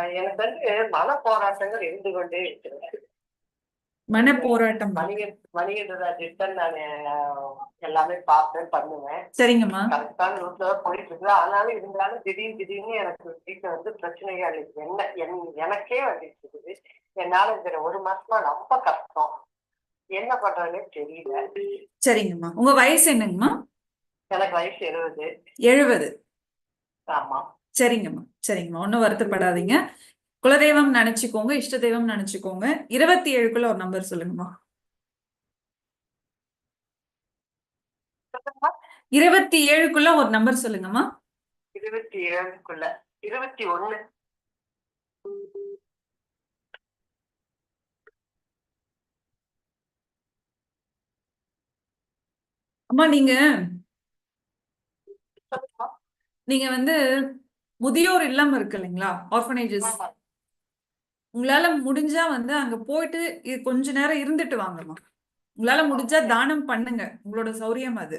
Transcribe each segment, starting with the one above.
எனக்கு வந்து மன போராட்டங்கள் இருந்து கொண்டே இருக்கிறது மன போராட்டம் வணிக வணிக ரிட்டர்ன் நான் எல்லாமே பார்ப்பேன் பண்ணுவேன். சரிங்கம்மா. கரெக்டான ரூட்ல போயிட்டு இருக்கு ஆனாலும் இருந்தாலும் திடீர்னு திடீர்னு எனக்கு வீட்டுல வந்து பிரச்சனைகள் இருக்கு. என்ன என்- எனக்கே வந்துட்டு இருக்குது. என்னால இந்த ஒரு மாசமா ரொம்ப கஷ்டம். என்ன பண்றதுன்னே தெரியல. சரிங்கம்மா. உங்க வயசு என்னங்கம்மா? எனக்கு வயசு எழுபது எழுபது ஆமா. சரிங்கம்மா சரிங்கம்மா. ஒன்றும் வருத்தப்படாதீங்க. குலதெய்வம் நினைச்சுக்கோங்க இஷ்ட தெய்வம் நினைச்சுக்கோங்க. இருபத்தி ஏழுக்குள்ள ஒரு நம்பர் சொல்லுங்கம்மா. இருபத்தி ஏழுக்குள்ள ஒரு நம்பர் சொல்லுங்கம்மா. இருபத்தி ஏழுக்குள்ள இருபத்தி ஒண்ணு அம்மா நீங்க நீங்க வந்து முதியோர் இல்லம் இருக்கு இல்லைங்களா? ஆர்ஃபனேஜஸ் உங்களால முடிஞ்சா வந்து அங்க போயிட்டு கொஞ்ச நேரம் இருந்துட்டு வாங்கம்மா. உங்களால முடிஞ்சா தானம் பண்ணுங்க. உங்களோட சௌரியம் அது.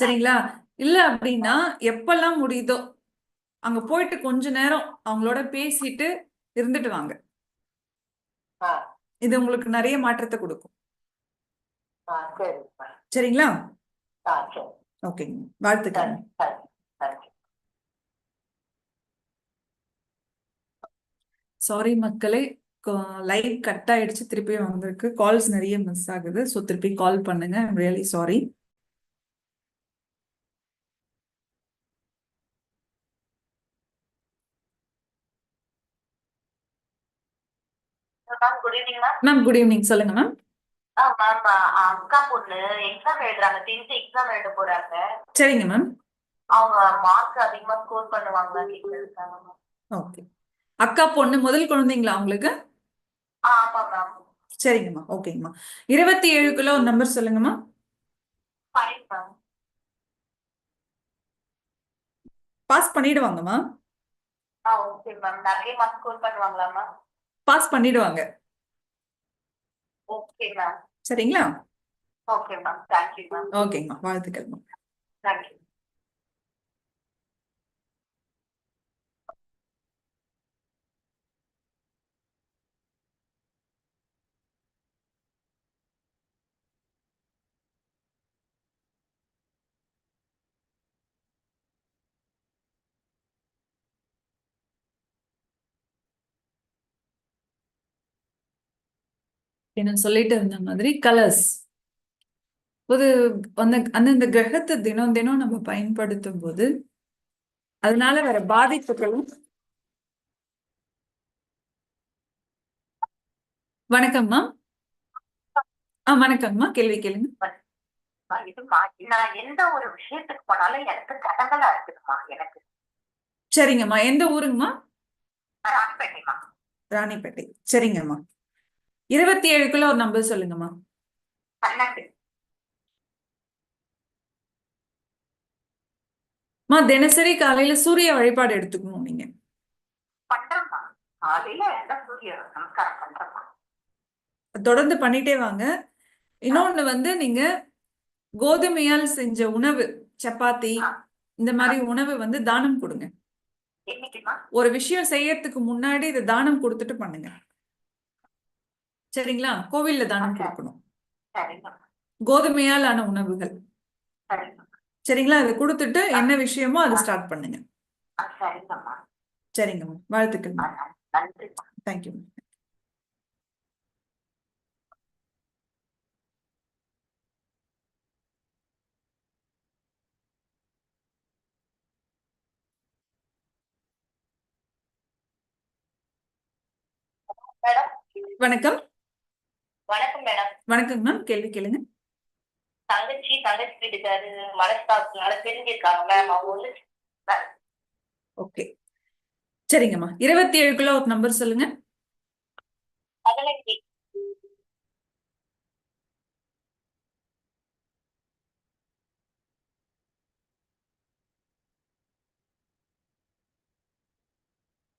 சரிங்களா? இல்ல அப்படின்னா எப்பெல்லாம் முடியுதோ அங்க போயிட்டு கொஞ்ச நேரம் அவங்களோட பேசிட்டு இருந்துட்டு வாங்க. இது உங்களுக்கு நிறைய மாற்றத்தை கொடுக்கும். சரிங்களா? ஓகேங்க. வாழ்த்துக்கள் சரி சரி சாரி மக்களே லைவ் கட் ஆயிடுச்சு திருப்பி வந்திருக்கு. கால்ஸ் நிறைய மிஸ் ஆகுது. ஸோ திருப்பி கால் பண்ணுங்க. Really sorry ma'am good evening ma'am ma'am good evening சொல்லுங்க மேம் மேம் அக்கா பொண்ணு எக்ஸாம் எழுதுறாங்க. டென்த் எக்ஸாம் எழுத போறாங்க. சரிங்க மேம் அவங்க மார்க் அதிகமா ஸ்கோர் மேம் ஓகே அக்கா பொண்ணு முதல் குழந்தைங்களா உங்களுக்கு? ஆ ஆமா மேம் சரிங்கம்மா ஓகேங்கம்மா இருபத்தி ஏழுக்குள்ள ஒரு நம்பர் சொல்லுங்கம்மா பாஸ் பண்ணிடுவாங்கம்மா பாஸ் பண்ணிடுவாங்க சரிங்களா? ஓகேங்கம்மா வாழ்த்துக்கள் மேம் என்ன சொல்லிட்டு இருந்த மாதிரி கலர்ஸ் ஒரு அந்த அந்தந்த கிரகத்தை தினம் தினம் நம்ம பயன்படுத்தும் போது அதனால வர பாதிப்புகளும் வணக்கம்மா ஆ வணக்கம்மா கேள்வி கேளுங்க. நான் எந்த ஒரு விஷயத்துக்கு போனாலும் எனக்கு தடங்களா இருக்குதுமா எனக்கு சரிங்கம்மா எந்த ஊருங்கம்மா ராணிப்பேட்டைமா ராணிப்பேட்டை சரிங்கம்மா இருபத்தி ஏழுக்குள்ள ஒரு நம்பர் சொல்லுங்கம்மா. அம்மா தினசரி காலையில சூரிய வழிபாடு எடுத்துக்கணும் நீங்க. தொடர்ந்து பண்ணிட்டே வாங்க. இன்னொன்னு வந்து நீங்க கோதுமையால் செஞ்ச உணவு சப்பாத்தி. இந்த மாதிரி உணவு வந்து தானம் கொடுங்க. ஒரு விஷயம் செய்யறதுக்கு முன்னாடி இதை தானம் கொடுத்துட்டு பண்ணுங்க. சரிங்களா? கோவில்ல தானம். கொடுக்கணும். சரிங்க கோதுமையால் ஆன உணவுகள். சரிங்க சரிங்களா? அதை கொடுத்துட்டு என்ன விஷயமோ அதை ஸ்டார்ட் பண்ணுங்க. சரிங்கம்மா. சரிங்கம்மா வாழ்த்துக்கள் தேங்க்யூ வணக்கம். வணக்கம் மேடம் வணக்கம் மேம் கேள்வி கேளுங்க. தங்கச்சி தங்கச்சி வீட்டுக்காரு மனஸ்தாபத்தினால தெரிஞ்சிருக்காங்க மேம் அவங்க வந்து ஓகே சரிங்கம்மா இருபத்தி ஏழுக்குள்ள ஒரு நம்பர் சொல்லுங்க. பதினஞ்சு.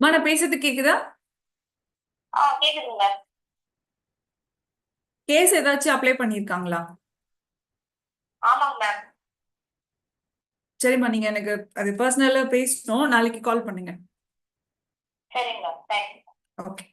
நான் பேசுறது கேக்குதா? ஆ கேக்குதுங்க கேஸ் ஏதாச்சும் அப்ளை பண்ணியிருக்காங்களா ஆமாங்க மேம். சரிம்மா நீங்க எனக்கு அது பர்சனலா பேசணும். நாளைக்கு கால் பண்ணுங்க. சரிங்க மேம். தேங்க்யூ. ஓகே.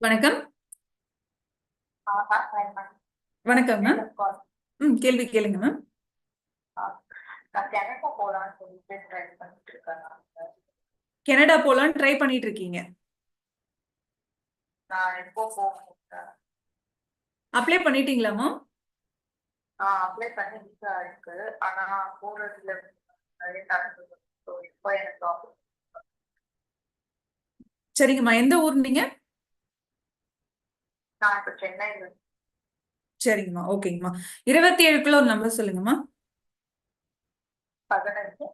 வணக்கம். வணக்கம் மேம் ம் கேள்வி கேளுங்க மேம் நான் கனடா போலான்னு சொல்லிட்டு ட்ரை பண்ணிட்டு இருக்கேன் நான். கனடா போலான்னு ட்ரை பண்ணிட்டு இருக்கீங்க நான் எப்போ போகிறேன் அப்ளை பண்ணிட்டீங்களா மேம் அப்ளை பண்ணி விசா இருக்கு ஆனா போறதுல நிறைய நடந்தது So, இப்போ எனக்கு office சரிங்கம்மா எந்த ஊர் நீங்க? நான் இப்போ சென்னையில சரிங்கம்மா ஓகேங்கம்மா. இருபத்தி ஏழுக்குள்ள ஒரு நம்பர் சொல்லுங்கம்மா. பதினஞ்சு.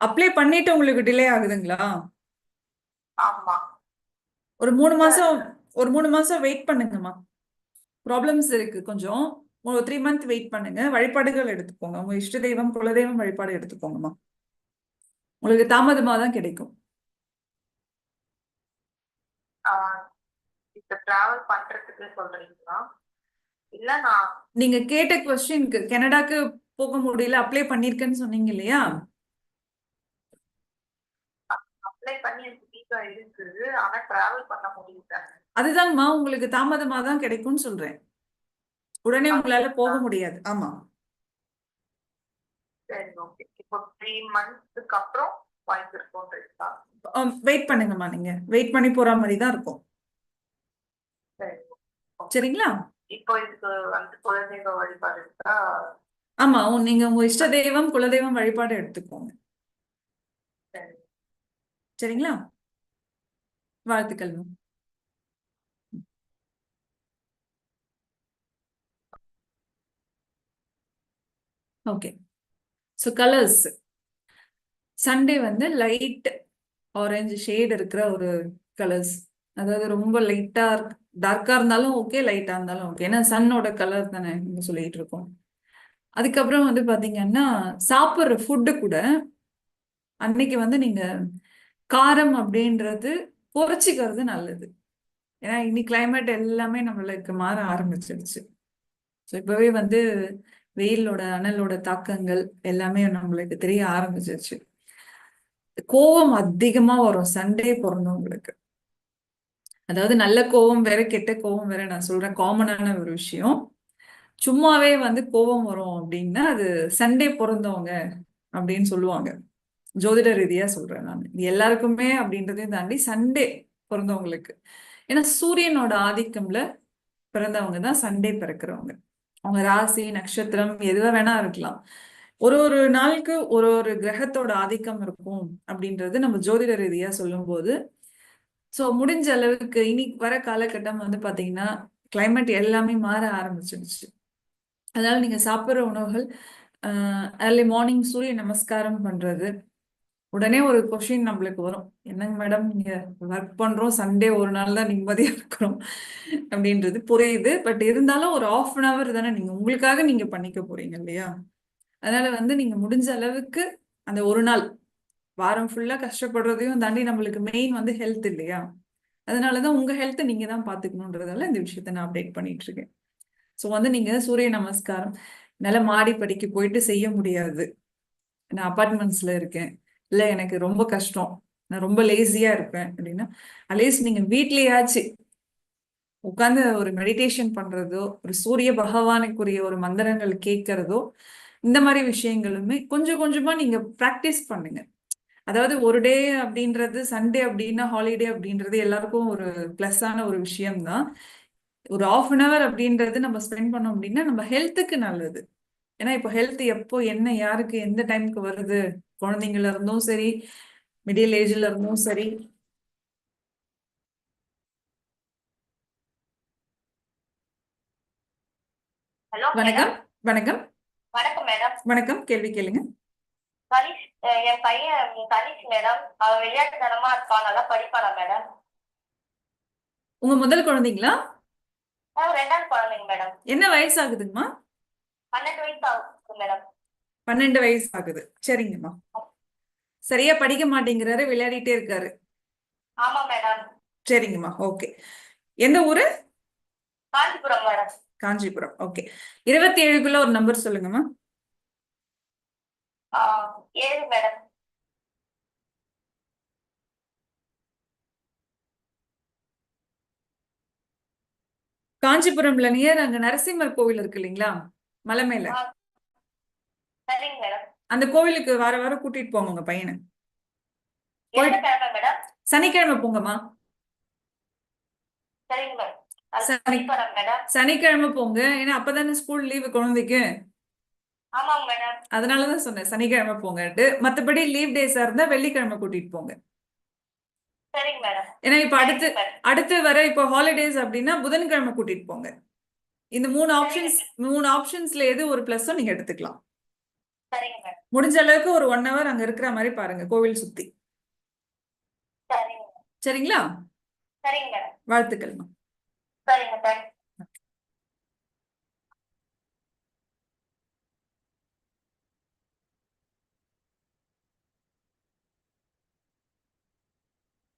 அப்ளை பண்ணிட்டு உங்களுக்கு டிலே ஆகுதுங்களா? ஆமா. ஒரு மூணு மாசம் ஒரு மூணு மாசம் வெயிட் பண்ணுங்கம்மா. ப்ராப்ளம்ஸ் இருக்கு கொஞ்சம். ஒரு த்ரீ மந்த் வெயிட் பண்ணுங்க. வழிபாடுகள் எடுத்துக்கோங்க. உங்க இஷ்ட தெய்வம் குலதெய்வம் வழிபாடு எடுத்துக்கோங்கம்மா. உங்களுக்கு தாமதமா தான் கிடைக்கும். நீங்க கேட்ட கொஸ்டினுக்கு கனடாக்கு போக முடியல அப்ளை பண்ணிருக்கேன்னு சொன்னீங்க இல்லையா? அதுதாங்கம்மா உங்களுக்கு தாமதமா தான் கிடைக்கும்னு சொல்றேன். உடனே உங்களால போக முடியாது. ஆமா. சரி ஓகே இப்போ த்ரீ மந்த்ஸ்க்கு அப்புறம் இருக்கும்ன்றீங்களா வெயிட் பண்ணுங்கம்மா நீங்க. வெயிட் பண்ணி போற மாதிரி தான் இருக்கும். சரி. சரிங்களா? இப்போ இதுக்கு வந்து குழந்தைங்க வழிபாடு இருக்கா ஆமா நீங்க உங்க இஷ்ட தெய்வம் குலதெய்வம் வழிபாடு எடுத்துக்கோங்க. சரி. சரிங்களா? வாழ்த்துக்கள் ma'am. Okay. So colours Sunday வந்து லைட் ஆரஞ்சு ஷேட் இருக்கிற ஒரு கலர்ஸ் அதாவது ரொம்ப லைட்டா டார்க்கா இருந்தாலும் ஓகே லைட்டா இருந்தாலும் ஓகே ஏன்னா சன்னோட கலர் தானே நீங்கள் சொல்லிட்டு இருக்கோம். அதுக்கப்புறம் வந்து பாத்தீங்கன்னா சாப்பிட்ற ஃபுட்டு கூட அன்னைக்கு வந்து நீங்க காரம் அப்படின்றது குறைச்சிக்கிறது நல்லது. ஏன்னா இனி கிளைமேட் எல்லாமே நம்மளுக்கு மாற ஆரம்பிச்சிருச்சு. ஸோ இப்பவே வந்து வெயிலோட அனலோட தாக்கங்கள் எல்லாமே நம்மளுக்கு தெரிய ஆரம்பிச்சிருச்சு. கோவம் அதிகமா வரும். சண்டே பிறந்தவங்களுக்கு. அதாவது நல்ல கோவம் வேற கெட்ட கோவம் வேற நான் சொல்றேன் காமனான ஒரு விஷயம். சும்மாவே வந்து கோவம் வரும் அப்படின்னா அது சண்டே பிறந்தவங்க அப்படின்னு சொல்லுவாங்க. ஜோதிட ரீதியா சொல்றேன் நான். இது எல்லாருக்குமே அப்படின்றதையும் தாண்டி சண்டே பிறந்தவங்களுக்கு. ஏன்னா சூரியனோட ஆதிக்கம்ல பிறந்தவங்க தான் சண்டே பிறக்கிறவங்க. அவங்க ராசி நட்சத்திரம் எதுவா வேணா இருக்கலாம். ஒரு ஒரு நாளுக்கு ஒரு ஒரு கிரகத்தோட ஆதிக்கம் இருக்கும் அப்படின்றது நம்ம ஜோதிட ரீதியா சொல்லும்போது. ஸோ முடிஞ்ச அளவுக்கு இனி வர காலகட்டம் வந்து பாத்தீங்கன்னா கிளைமேட் எல்லாமே மாற ஆரம்பிச்சிடுச்சு அதனால நீங்க சாப்பிட்ற உணவுகள் ஏர்லி மார்னிங் சூரிய நமஸ்காரம் பண்றது உடனே ஒரு கொஷின் நம்மளுக்கு வரும். என்னங்க மேடம் நீங்க ஒர்க் பண்றோம். சண்டே ஒரு நாள் தான் நிம்மதியா இருக்கிறோம் அப்படின்றது புரியுது. பட் இருந்தாலும் ஒரு ஆஃப் அன் அவர் தானே நீங்க உங்களுக்காக நீங்க பண்ணிக்க போறீங்க இல்லையா? அதனால வந்து நீங்க முடிஞ்ச அளவுக்கு அந்த ஒரு நாள் வாரம் ஃபுல்லா கஷ்டப்படுறதையும் தாண்டி நம்மளுக்கு மெயின் வந்து ஹெல்த் இல்லையா? அதனாலதான் உங்க ஹெல்த்தை நீங்க தான் பாத்துக்கணுன்றதால இந்த விஷயத்த நான் அப்டேட் பண்ணிட்டு இருக்கேன் ஸோ வந்து நீங்க சூரிய நமஸ்காரம். நல்ல மாடி படிக்கு போயிட்டு செய்ய முடியாது. நான் அப்பார்ட்மெண்ட்ஸ்ல இருக்கேன். இல்ல எனக்கு ரொம்ப கஷ்டம். நான் ரொம்ப லேசியா இருப்பேன் அப்படின்னா அட்லீஸ்ட் நீங்க வீட்லயாச்சு உட்காந்து ஒரு மெடிடேஷன் பண்றதோ ஒரு சூரிய பகவானுக்குரிய ஒரு மந்திரங்கள் கேட்கறதோ இந்த மாதிரி விஷயங்களுமே கொஞ்சம் கொஞ்சமா நீங்க ப்ராக்டிஸ் பண்ணுங்க. அதாவது ஒரு டே அப்படின்றது சண்டே அப்படின்னா ஹாலிடே அப்படின்றது எல்லாருக்கும் ஒரு ப்ளஸ்ஸான ஒரு விஷயம்தான். ஒரு ஆஃப் அன் ஹவர் அப்படின்றது நம்ம ஸ்பெண்ட் பண்ணோம் அப்படின்னா நம்ம ஹெல்த்துக்கு நல்லது. ஏன்னா இப்போ ஹெல்த் எப்போ என்ன யாருக்கு எந்த டைம்க்கு வருது? குழந்தைங்கள இருந்தும் சரி மிடில் ஏஜ்ல இருந்தும் சரி. ஹலோ வணக்கம். வணக்கம். வணக்கம் மேடம் வணக்கம். கேள்வி கேளுங்க. அஹ் என் பையன் கனிஷ் மேடம் அவன் விளையாட்டு தனமா இருப்பான். நல்லா படிப்பானா மேடம் உங்க முதல் குழந்தைங்களா? ரெண்டாவது குழந்தைங்க மேடம் என்ன வயசு ஆகுதுங்கம்மா பன்னெண்டு வயசு ஆகுது மேடம் பன்னெண்டு வயசு ஆகுது. சரிங்கம்மா. சரியா படிக்க மாட்டேங்கிறாரு விளையாடிட்டே இருக்காரு. ஆமா மேடம் சரிங்கம்மா. ஓகே எந்த ஊரு? காஞ்சிபுரம் மேடம் காஞ்சிபுரம். ஓகே இருபத்தி ஏழுக்குள்ள ஒரு நம்பர் சொல்லுங்கம்மா. ஏழு மேடம் காஞ்சிபுரம்ல நியர் அங்க நரசிம்மர் கோவில் இருக்கு இல்லைங்களா? மலை மேல. அந்த கோவிலுக்கு வார வாரம் கூட்டிட்டு போங்க உங்க பையனை. சனிக்கிழமை போங்கம்மா. சனிக்கிழமை போங்க. ஏன்னா அப்பதானே ஸ்கூல் லீவு குழந்தைக்கு. அதனாலதான் சொன்னேன் சனிக்கிழமை போங்கட்டு மத்தபடி லீவ் டேஸா இருந்தா வெள்ளிக்கிழமை கூட்டிட்டு போங்க. ஏன்னா இப்ப அடுத்து. அடுத்து வர இப்போ ஹாலிடேஸ் அப்படின்னா புதன்கிழமை கூட்டிட்டு போங்க. இந்த மூணு ஆப்ஷன்ஸ் மூணு ஆப்ஷன்ஸ்ல எது ஒரு பிளஸோ நீங்க எடுத்துக்கலாம். முடிஞ்ச அளவுக்கு ஒரு ஒன் ஹவர் அங்க இருக்கிற மாதிரி பாருங்க கோவில் சுத்தி. சரிங்களா? சரிங்க தேங்க்ஸ்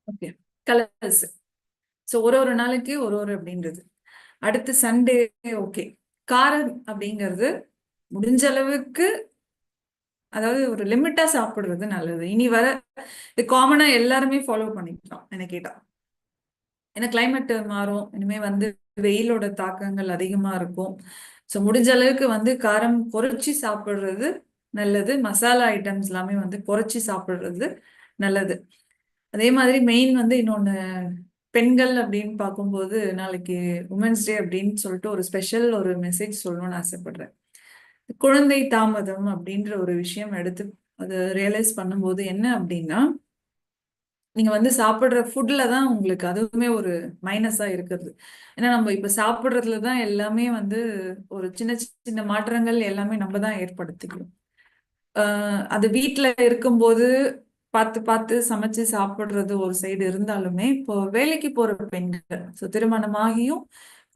ஓகே கலர்ஸ் ஸோ ஒரு ஒரு நாளைக்கு ஒரு ஒரு அப்படின்றது. அடுத்து சண்டே ஓகே காரம் அப்படிங்கிறது முடிஞ்ச அளவுக்கு அதாவது ஒரு லிமிட்டா சாப்பிடுறது நல்லது. இனி வர இது காமனா எல்லாருமே ஃபாலோ பண்ணிக்கலாம் என்ன கேட்டா. ஏன்னா கிளைமேட் மாறும் இனிமே வந்து வெயிலோட தாக்கங்கள் அதிகமா இருக்கும். ஸோ முடிஞ்ச அளவுக்கு வந்து காரம் குறைச்சி சாப்பிடுறது நல்லது. மசாலா ஐட்டம்ஸ் எல்லாமே வந்து குறைச்சி சாப்பிடுறது நல்லது. அதே மாதிரி மெயின் வந்து இன்னொன்னு பெண்கள் அப்படின்னு பார்க்கும்போது நாளைக்கு உமன்ஸ் டே அப்படின்னு சொல்லிட்டு ஒரு ஸ்பெஷல் ஒரு மெசேஜ் சொல்லணும்னு ஆசைப்படுறேன். குழந்தை தாமதம் அப்படின்ற ஒரு விஷயம் எடுத்து அதை ரியலைஸ் பண்ணும்போது என்ன அப்படின்னா நீங்க வந்து சாப்பிடுற ஃபுட்ல தான் உங்களுக்கு அதுவுமே ஒரு மைனஸாக இருக்கிறது. ஏன்னா நம்ம இப்ப சாப்பிடுறதுல தான் எல்லாமே வந்து ஒரு சின்ன சின்ன மாற்றங்கள் எல்லாமே நம்ம தான் ஏற்படுத்திக்கிறோம் ஆஹ் அது வீட்டில் இருக்கும்போது பார்த்து பார்த்து சமைச்சு சாப்பிடுறது ஒரு சைடு இருந்தாலுமே இப்போ வேலைக்கு போற பெண்கள் ஸோ திருமணமாகியும்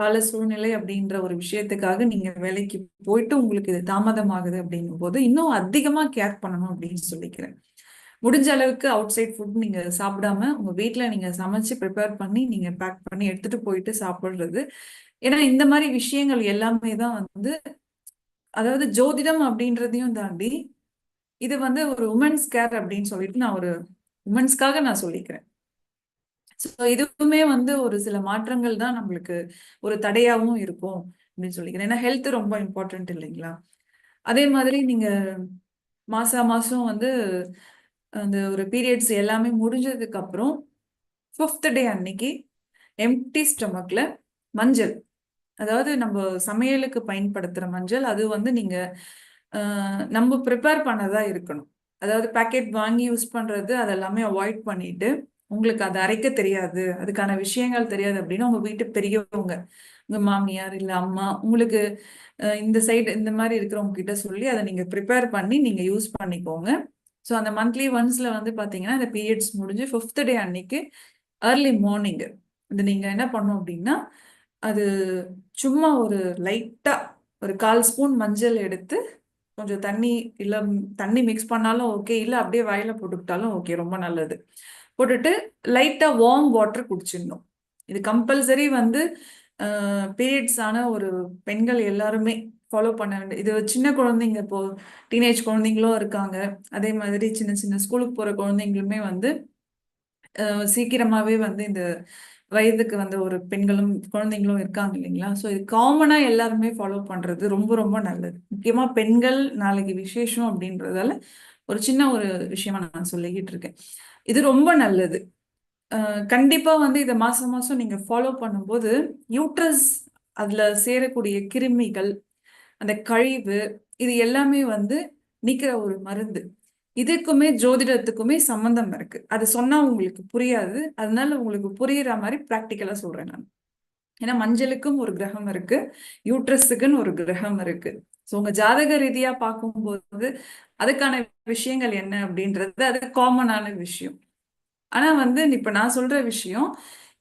பல சூழ்நிலை அப்படின்ற ஒரு விஷயத்துக்காக நீங்க வேலைக்கு போயிட்டு உங்களுக்கு இது தாமதமாகுது அப்படிங்கும் போது இன்னும் அதிகமா கேர் பண்ணணும் அப்படின்னு சொல்லிக்கிறேன். முடிஞ்ச அளவுக்கு அவுட் சைட் ஃபுட் நீங்க சாப்பிடாம உங்க வீட்டுல நீங்க சமைச்சு ப்ரிப்பேர் பண்ணி நீங்க பேக் பண்ணி எடுத்துட்டு போயிட்டு சாப்பிடுறது. ஏன்னா இந்த மாதிரி விஷயங்கள் எல்லாமே தான் வந்து அதாவது ஜோதிடம் அப்படின்றதையும் தாண்டி இது வந்து ஒரு உமன்ஸ் கேர் அப்படின்னு சொல்லிட்டு நான் ஒரு உமன்ஸ்க்காக நான் சொல்லிக்கிறேன். ஸோ இதுவுமே வந்து ஒரு சில மாற்றங்கள் தான் நம்மளுக்கு ஒரு தடையாகவும் இருக்கும் அப்படின்னு சொல்லிக்கிறேன். ஏன்னா ஹெல்த் ரொம்ப இம்பார்ட்டன்ட் இல்லைங்களா? அதே மாதிரி நீங்க மாசா மாசம் வந்து அந்த ஒரு பீரியட்ஸ் எல்லாமே முடிஞ்சதுக்கு அப்புறம் ஃபிஃப்த் டே அன்னைக்கு எம்டி ஸ்டொமக்ல மஞ்சள். அதாவது நம்ம சமையலுக்கு பயன்படுத்துற மஞ்சள் அது வந்து நீங்க நம்ம ப்ரிப்பேர் பண்ணதா இருக்கணும். அதாவது பேக்கெட் வாங்கி யூஸ் பண்ணுறது அதெல்லாமே அவாய்ட் பண்ணிட்டு உங்களுக்கு அதை அரைக்க தெரியாது அதுக்கான விஷயங்கள் தெரியாது அப்படின்னா உங்கள் வீட்டு பெரியவங்க உங்கள் மாமியார் இல்லை அம்மா உங்களுக்கு இந்த சைடு இந்த மாதிரி இருக்கிறவங்க கிட்ட சொல்லி அதை நீங்கள் ப்ரிப்பேர் பண்ணி நீங்கள் யூஸ் பண்ணிக்கோங்க. ஸோ அந்த மந்த்லி ஒன்ஸில் வந்து பார்த்தீங்கன்னா இந்த பீரியட்ஸ் முடிஞ்சு ஃபிஃப்த் டே அன்னைக்கு ஏர்லி மார்னிங் இது நீங்கள் என்ன பண்ணோம் அப்படின்னா அது சும்மா ஒரு லைட்டாக ஒரு கால் ஸ்பூன் மஞ்சள் எடுத்து கொஞ்சம் தண்ணி இல்லை தண்ணி மிக்ஸ் பண்ணாலும் ஓகே இல்லை அப்படியே வாயில் போட்டுக்கிட்டாலும் ஓகே ரொம்ப நல்லது. போட்டுட்டு லைட்டாக வார்ம் வாட்டர் குடிச்சிடணும். இது கம்பல்சரி வந்து பீரியட்ஸ் ஆன ஒரு பெண்கள் எல்லாருமே ஃபாலோ பண்ண வேண்டிய இது சின்ன குழந்தைங்க இப்போ டீனேஜ் குழந்தைங்களும் இருக்காங்க. அதே மாதிரி சின்ன சின்ன ஸ்கூலுக்கு போகிற குழந்தைங்களுமே வந்து அஹ், சீக்கிரமாவே வந்து இந்த வயதுக்கு வந்த ஒரு பெண்களும் குழந்தைங்களும் இருக்காங்க இல்லைங்களா? ஸோ இது காமனா எல்லாருமே ஃபாலோ பண்றது ரொம்ப ரொம்ப நல்லது. முக்கியமா பெண்கள் நாளைக்கு விசேஷம் அப்படின்றதால ஒரு சின்ன ஒரு விஷயமா நான் சொல்லிக்கிட்டு இருக்கேன். இது ரொம்ப நல்லது. அஹ் கண்டிப்பா வந்து இதை மாசம் மாசம் நீங்க ஃபாலோ பண்ணும்போது யூட்ரஸ் அதுல சேரக்கூடிய கிருமிகள் அந்த கழிவு இது எல்லாமே வந்து நீக்கிற ஒரு மருந்து. இதுக்குமே ஜோதிடத்துக்குமே சம்பந்தம் இருக்கு. அது சொன்னா உங்களுக்கு புரியாது. அதனால உங்களுக்கு புரியுற மாதிரி ப்ராக்டிக்கலா சொல்றேன் நான். ஏன்னா மஞ்சளுக்கும் ஒரு கிரகம் இருக்கு. யூட்ரஸுக்குன்னு ஒரு கிரகம் இருக்கு. ஸோ உங்க ஜாதக ரீதியா பார்க்கும்போது அதுக்கான விஷயங்கள் என்ன அப்படின்றது அது காமனான விஷயம். ஆனா வந்து இப்ப நான் சொல்ற விஷயம்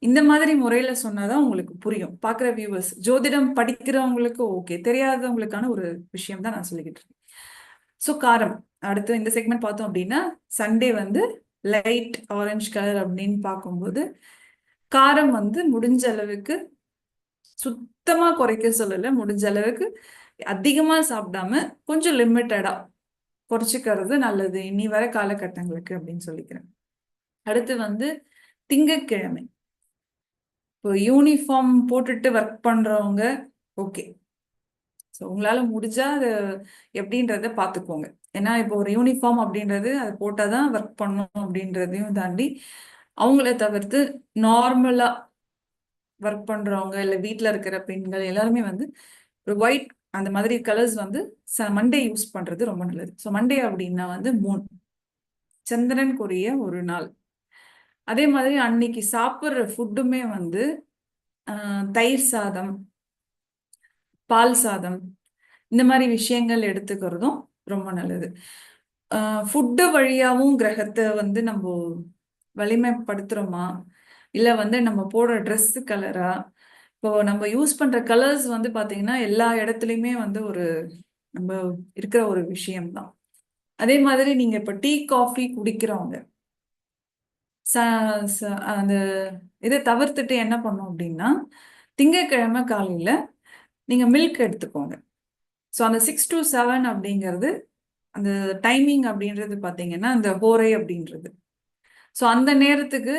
இந்த மாதிரி முறையில சொன்னாதான் உங்களுக்கு புரியும். பாக்குற வியூவர்ஸ் ஜோதிடம் படிக்கிறவங்களுக்கு ஓகே தெரியாதவங்களுக்கான ஒரு விஷயம் தான் நான் சொல்லிக்கிட்டு இருக்கேன். ஸோ காரம். அடுத்து இந்த செக்மெண்ட் பார்த்தோம் அப்படின்னா சண்டே வந்து லைட் ஆரஞ்சு கலர் அப்படின்னு பார்க்கும்போது காரம் வந்து முடிஞ்ச அளவுக்கு சுத்தமாக குறைக்க சொல்லலை. முடிஞ்ச அளவுக்கு அதிகமாக சாப்பிடாம கொஞ்சம் லிமிட்டடாக குறைச்சிக்கிறது நல்லது. இனி வர காலகட்டங்களுக்கு அப்படின்னு சொல்லிக்கிறேன். அடுத்து வந்து திங்கட்கிழமை. இப்போ யூனிஃபார்ம் போட்டுட்டு ஒர்க் பண்ணுறவங்க ஓகே ஸோ உங்களால் முடிஞ்சா அது எப்படின்றத பார்த்துக்கோங்க ஏன்னா இப்போ ஒரு யூனிஃபார்ம் அப்படின்றது அது போட்டால் தான் ஒர்க் பண்ணணும் அப்படின்றதையும் தாண்டி அவங்கள தவிர்த்து நார்மலாக ஒர்க் பண்ணுறவங்க இல்லை வீட்டில் இருக்கிற பெண்கள் எல்லாருமே வந்து ஒரு ஒயிட் அந்த மாதிரி கலர்ஸ் வந்து ச மண்டே யூஸ் பண்ணுறது ரொம்ப நல்லது. ஸோ மண்டே அப்படின்னா வந்து மூன் சந்திரனுக்குரிய ஒரு நாள். அதே மாதிரி அன்னைக்கு சாப்பிட்ற ஃபுட்டுமே வந்து தயிர் சாதம் பால் சாதம் இந்த மாதிரி விஷயங்கள் எடுத்துக்கிறதும் ரொம்ப நல்லது. ஃபுட்டு வழியாகவும் கிரகத்தை வந்து நம்ம வலிமைப்படுத்துகிறோமா இல்லை வந்து நம்ம போடுற ட்ரெஸ்ஸு கலரா இப்போ நம்ம யூஸ் பண்ணுற கலர்ஸ் வந்து பார்த்தீங்கன்னா எல்லா இடத்துலையுமே வந்து ஒரு நம்ம இருக்கிற ஒரு விஷயம்தான். அதே மாதிரி நீங்கள் இப்போ டீ காஃபி குடிக்கிறவங்க ச- ச- அந்த இதை தவிர்த்துட்டு என்ன பண்ணோம் அப்படின்னா திங்கட்கிழமை காலையில் நீங்க மில்க் எடுத்துக்கோங்க. ஸோ அந்த சிக்ஸ் to செவன் அப்படிங்கிறது அந்த டைமிங் அப்படின்றது பார்த்தீங்கன்னா அந்த ஹோரை அப்படின்றது. ஸோ அந்த நேரத்துக்கு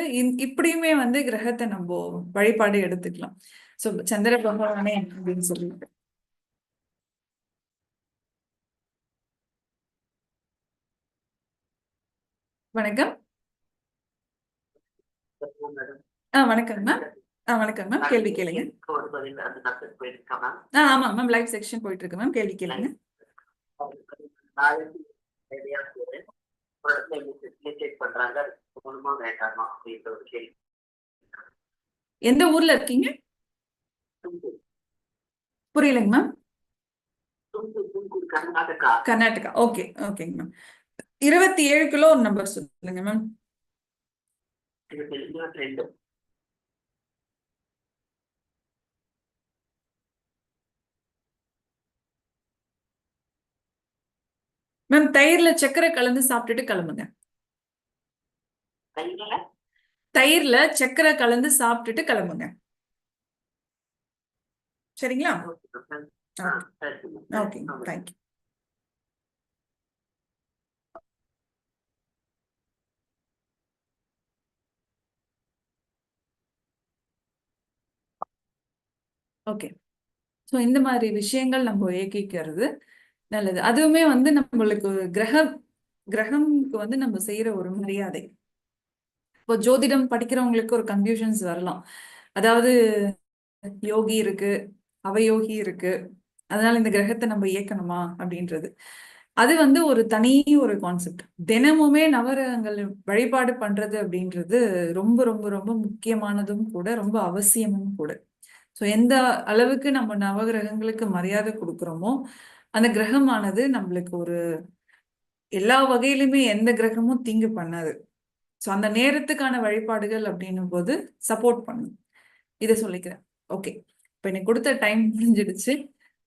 இப்படியுமே வந்து கிரகத்தை நம்ம வழிபாடு எடுத்துக்கலாம். ஸோ சந்திர பகவானே அப்படின்னு சொல்லிட்டு. வணக்கம். ஆ வணக்கம் மேம். வணக்கம் மேம். கேள்வி கேளுங்க. ஆ ஆமா மேம். லைவ் செக்ஷன் போயிட்டு இருக்கு மேம். கேள்வி கேளுங்க. எந்த ஊர்ல இருக்கீங்க? புரியலைங்க மேம். கர்நாடகா. ஓகே ஓகேங்க மேம். இருபத்தி ஏழு கிலோ ஒரு நம்பர் சொல்லுங்க மேம். இருபத்தி ரெண்டு. மேம் தயிர்ல சர்க்கரை கலந்து சாப்பிட்டுட்டு கிளம்புங்க. தயிர்ல? சர்க்கரை கலந்து சாப்பிட்டுட்டு கிளம்புங்க. சரிங்களா. ஓகே தேங்க்யூ ஓகே ஸோ இந்த மாதிரி விஷயங்கள் நம்ம இயக்கிக்கிறது நல்லது. அதுவுமே வந்து நம்மளுக்கு ஒரு கிரகம் கிரகம்க்கு வந்து நம்ம செய்யற ஒரு மரியாதை. இப்போ ஜோதிடம் படிக்கிறவங்களுக்கு ஒரு கன்ஃபியூஷன்ஸ் வரலாம். அதாவது யோகி இருக்கு அவயோகி இருக்கு அதனால இந்த கிரகத்தை நம்ம இயக்கணுமா அப்படின்றது. அது வந்து ஒரு தனி ஒரு கான்செப்ட் தினமுமே நவகிரகங்கள் வழிபாடு பண்றது அப்படின்றது ரொம்ப ரொம்ப ரொம்ப முக்கியமானதும் கூட ரொம்ப அவசியமும் கூட. ஸோ எந்த அளவுக்கு நம்ம நவகிரகங்களுக்கு மரியாதை கொடுக்குறோமோ அந்த கிரகமானது நம்மளுக்கு ஒரு எல்லா வகையிலுமே எந்த கிரகமும் தீங்கு பண்ணாது. ஸோ அந்த நேரத்துக்கான வழிபாடுகள் அப்படின்னும் போது சப்போர்ட் பண்ணும். இதை சொல்லிக்கிறேன். ஓகே இப்போ எனக்கு கொடுத்த டைம் முடிஞ்சிடுச்சு.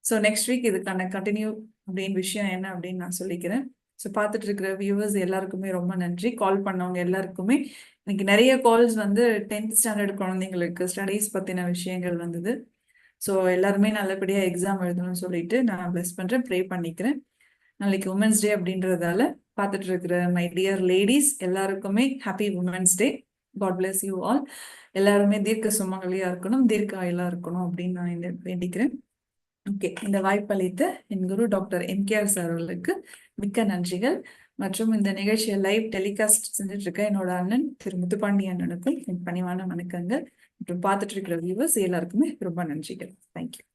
ஸோ நெக்ஸ்ட் வீக் இதுக்கான கண்டினியூ அப்படின்னு விஷயம் என்ன அப்படின்னு நான் சொல்லிக்கிறேன். ஸோ பார்த்துட்டு இருக்கிற வியூவர்ஸ் எல்லாருக்குமே ரொம்ப நன்றி. கால் பண்ணவங்க எல்லாருக்குமே இன்னைக்கு நிறைய கால்ஸ் வந்து டென்த் ஸ்டாண்டர்ட் குழந்தைங்களுக்கு ஸ்டடீஸ் பற்றின விஷயங்கள் வந்தது. ஸோ எல்லாருமே நல்லபடியாக எக்ஸாம் எழுதணும்னு சொல்லிட்டு நான் ப்ளஸ் பண்ணுறேன் ப்ரே பண்ணிக்கிறேன். நாளைக்கு உமன்ஸ் டே அப்படின்றதால பார்த்துட்டு இருக்கிற மை டியர் லேடிஸ் எல்லாருக்குமே happy women's day God bless you all எல்லாருமே தீர்க்க சுமங்களியாக இருக்கணும் தீர்க்க ஆயிலாக இருக்கணும் அப்படின்னு நான் இந்த வேண்டிக்கிறேன். ஓகே இந்த வாய்ப்பளித்த என் குரு டாக்டர் எம்கேஆர் சார் அவர்களுக்கு மிக்க நன்றிகள். மற்றும் இந்த நிகழ்ச்சியை லைவ் டெலிகாஸ்ட் செஞ்சுட்டு இருக்க என்னோட அண்ணன் திரு முத்துப்பாண்டி அண்ணனுக்கும் என் பணிவான வணக்கங்கள். மற்றும் பார்த்துட்டு இருக்கிற வியூவர்ஸ் எல்லாருக்குமே ரொம்ப நன்றிகள். தேங்க்யூ